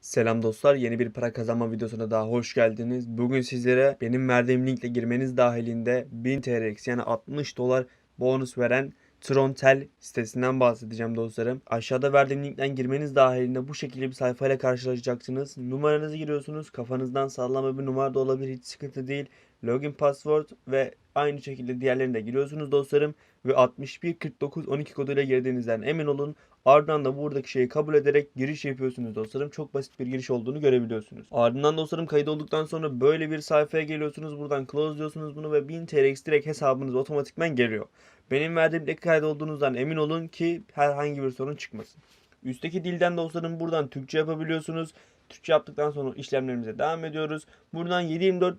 Selam dostlar, yeni bir para kazanma videosuna daha hoş geldiniz. Bugün sizlere benim verdiğim linkle girmeniz dahilinde 1000 TRX yani 60 dolar bonus veren Trontel sitesinden bahsedeceğim dostlarım. Aşağıda verdiğim linkten girmeniz dahilinde bu şekilde bir sayfayla karşılaşacaksınız. Numaranızı giriyorsunuz. Kafanızdan sallama bir numara da olabilir hiç sıkıntı değil. Login password ve aynı şekilde diğerlerini de giriyorsunuz dostlarım. Ve 614912 koduyla girdiğinizden emin olun. Ardından da buradaki şeyi kabul ederek giriş yapıyorsunuz dostlarım. Çok basit bir giriş olduğunu görebiliyorsunuz. Ardından dostlarım kayıt olduktan sonra böyle bir sayfaya geliyorsunuz. Buradan close diyorsunuz bunu ve 1000 TRX direkt hesabınız otomatikmen geliyor. Benim verdiğim link kayıt olduğunuzdan emin olun ki herhangi bir sorun çıkmasın. Üstteki dilden dostlarım buradan Türkçe yapabiliyorsunuz. Türkçe yaptıktan sonra işlemlerimize devam ediyoruz. Buradan 724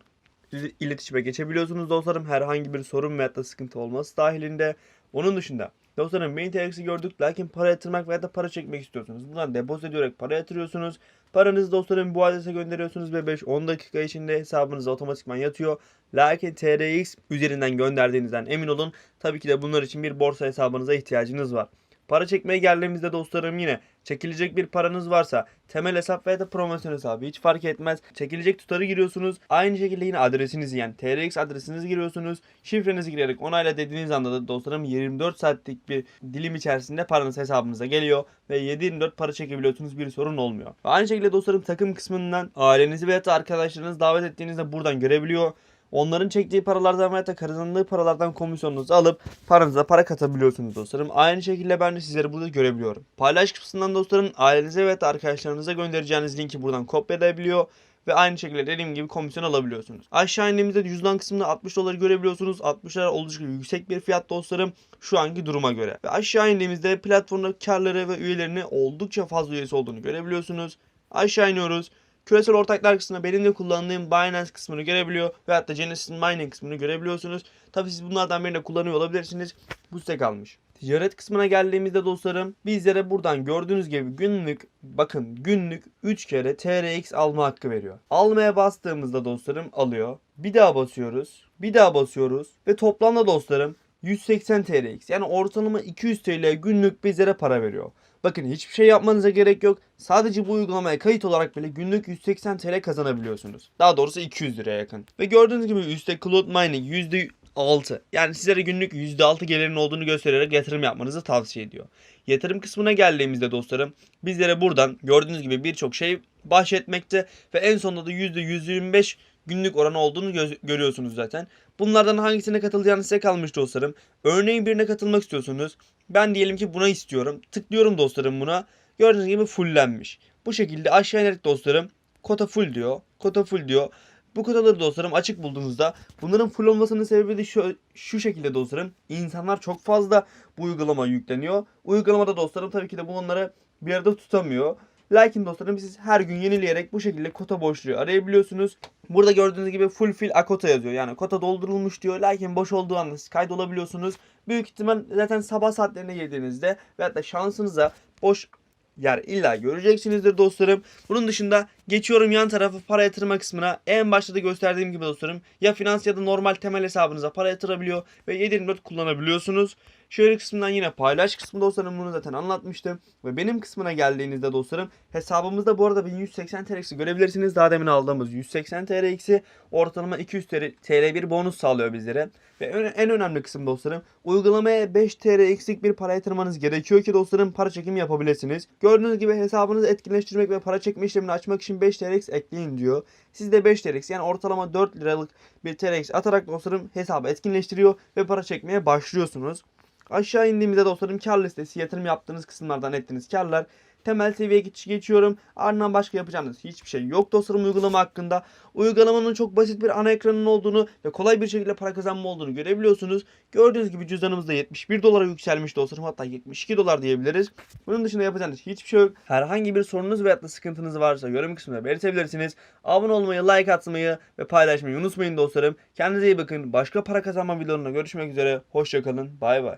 iletişime geçebiliyorsunuz dostlarım. Herhangi bir sorun veya da sıkıntı olması dahilinde. Onun dışında dostlarım main TRX'i gördük lakin para yatırmak veya da para çekmek istiyorsunuz. Buradan depozit ediyoruz para yatırıyorsunuz. Paranızı dostlarım bu adrese gönderiyorsunuz ve 5-10 dakika içinde hesabınıza otomatikman yatıyor. Lakin TRX üzerinden gönderdiğinizden emin olun. Tabii ki de bunlar için bir borsa hesabınıza ihtiyacınız var. Para çekmeye geldiğimizde dostlarım yine çekilecek bir paranız varsa temel hesap veya da promosyon hesabı hiç fark etmez. Çekilecek tutarı giriyorsunuz. Aynı şekilde yine adresinizi yani TRX adresinizi giriyorsunuz. Şifrenizi girerek onayla dediğiniz anda da dostlarım 24 saatlik bir dilim içerisinde paranız hesabınıza geliyor ve 7-24 para çekebiliyorsunuz bir sorun olmuyor. Ve aynı şekilde dostlarım takım kısmından ailenizi veya da arkadaşlarınızı davet ettiğinizde buradan görebiliyor. Onların çektiği paralardan veya da kazandığı paralardan komisyonunuzu alıp paranıza para katabiliyorsunuz dostlarım. Aynı şekilde ben de sizleri burada görebiliyorum. Paylaş kısmından dostlarım ailenize da arkadaşlarınıza göndereceğiniz linki buradan kopyalayabiliyor. Ve aynı şekilde dediğim gibi komisyon alabiliyorsunuz. Aşağı indiğimizde cüzdan kısmında 60 doları görebiliyorsunuz. 60 dolar oldukça yüksek bir fiyat dostlarım şu anki duruma göre. Ve aşağı indiğimizde platformda karları ve üyelerini oldukça fazla üyesi olduğunu görebiliyorsunuz. Aşağı iniyoruz. Küresel ortaklar kısmında benim de kullandığım Binance kısmını görebiliyor ve hatta Genesis Mining kısmını görebiliyorsunuz. Tabi siz bunlardan birini de kullanıyor olabilirsiniz. Bu size kalmış. Ticaret kısmına geldiğimizde dostlarım bizlere buradan gördüğünüz gibi günlük bakın günlük 3 kere TRX alma hakkı veriyor. Almaya bastığımızda dostlarım alıyor. Bir daha basıyoruz. Bir daha basıyoruz ve toplamda dostlarım 180 TRX yani ortalama 200 TL günlük bizlere para veriyor. Bakın hiçbir şey yapmanıza gerek yok. Sadece bu uygulamaya kayıt olarak bile günlük 180 TL kazanabiliyorsunuz. Daha doğrusu 200 liraya yakın. Ve gördüğünüz gibi üstte Cloud Mining %6. Yani sizlere günlük %6 gelirin olduğunu göstererek yatırım yapmanızı tavsiye ediyor. Yatırım kısmına geldiğimizde dostlarım bizlere buradan gördüğünüz gibi birçok şey bahşetmekte ve en sonunda da %125 günlük oranı olduğunu gö- görüyorsunuz zaten. Bunlardan hangisine katılacağınız size kalmış dostlarım. Örneğin birine katılmak istiyorsunuz. Ben diyelim ki buna istiyorum. Tıklıyorum dostlarım buna. Gördüğünüz gibi fulllenmiş. Bu şekilde aşağı inerek dostlarım kota full diyor. Kota full diyor. Bu kotaları dostlarım açık bulduğunuzda bunların full olmasının sebebi de şu, şu şekilde dostlarım. İnsanlar çok fazla bu uygulama yükleniyor. Uygulamada dostlarım tabii ki de bunları bir arada tutamıyor. Lakin dostlarım siz her gün yenileyerek bu şekilde kota boşluğu arayabiliyorsunuz. Burada gördüğünüz gibi full fill a kota yazıyor. Yani kota doldurulmuş diyor. Lakin boş olduğu anda siz kaydolabiliyorsunuz. Büyük ihtimal zaten sabah saatlerine girdiğinizde veyahut da şansınıza boş yer illa göreceksinizdir dostlarım. Bunun dışında geçiyorum yan tarafı para yatırma kısmına. En başta da gösterdiğim gibi dostlarım ya finans ya da normal temel hesabınıza para yatırabiliyor ve 724 kullanabiliyorsunuz. Şöyle kısmından yine paylaş kısmı dostlarım bunu zaten anlatmıştım. Ve benim kısmına geldiğinizde dostlarım hesabımızda bu arada 1180 TRX'i görebilirsiniz. Daha demin aldığımız 180 TRX'i ortalama 200 TL bir bonus sağlıyor bizlere. Ve en önemli kısım dostlarım uygulamaya 5 TL eksik bir para yatırmanız gerekiyor ki dostlarım para çekimi yapabilirsiniz. Gördüğünüz gibi hesabınızı etkinleştirmek ve para çekme işlemini açmak için 5 TRX ekleyin diyor. Siz de 5 TRX yani ortalama 4 liralık bir TRX atarak dostlarım hesabı etkinleştiriyor ve para çekmeye başlıyorsunuz. Aşağı indiğimizde dostlarım kar listesi yatırım yaptığınız kısımlardan ettiğiniz karlar. Temel seviye geçiş geçiyorum. Ardından başka yapacağınız hiçbir şey yok dostlarım uygulama hakkında. Uygulamanın çok basit bir ana ekranın olduğunu ve kolay bir şekilde para kazanma olduğunu görebiliyorsunuz. Gördüğünüz gibi cüzdanımızda 71 dolara yükselmiş dostlarım. Hatta 72 dolar diyebiliriz. Bunun dışında yapacağınız hiçbir şey yok. Herhangi bir sorunuz veya da sıkıntınız varsa yorum kısmında belirtebilirsiniz. Abone olmayı, like atmayı ve paylaşmayı unutmayın dostlarım. Kendinize iyi bakın. Başka para kazanma videolarında görüşmek üzere. Hoşçakalın. Bay bay.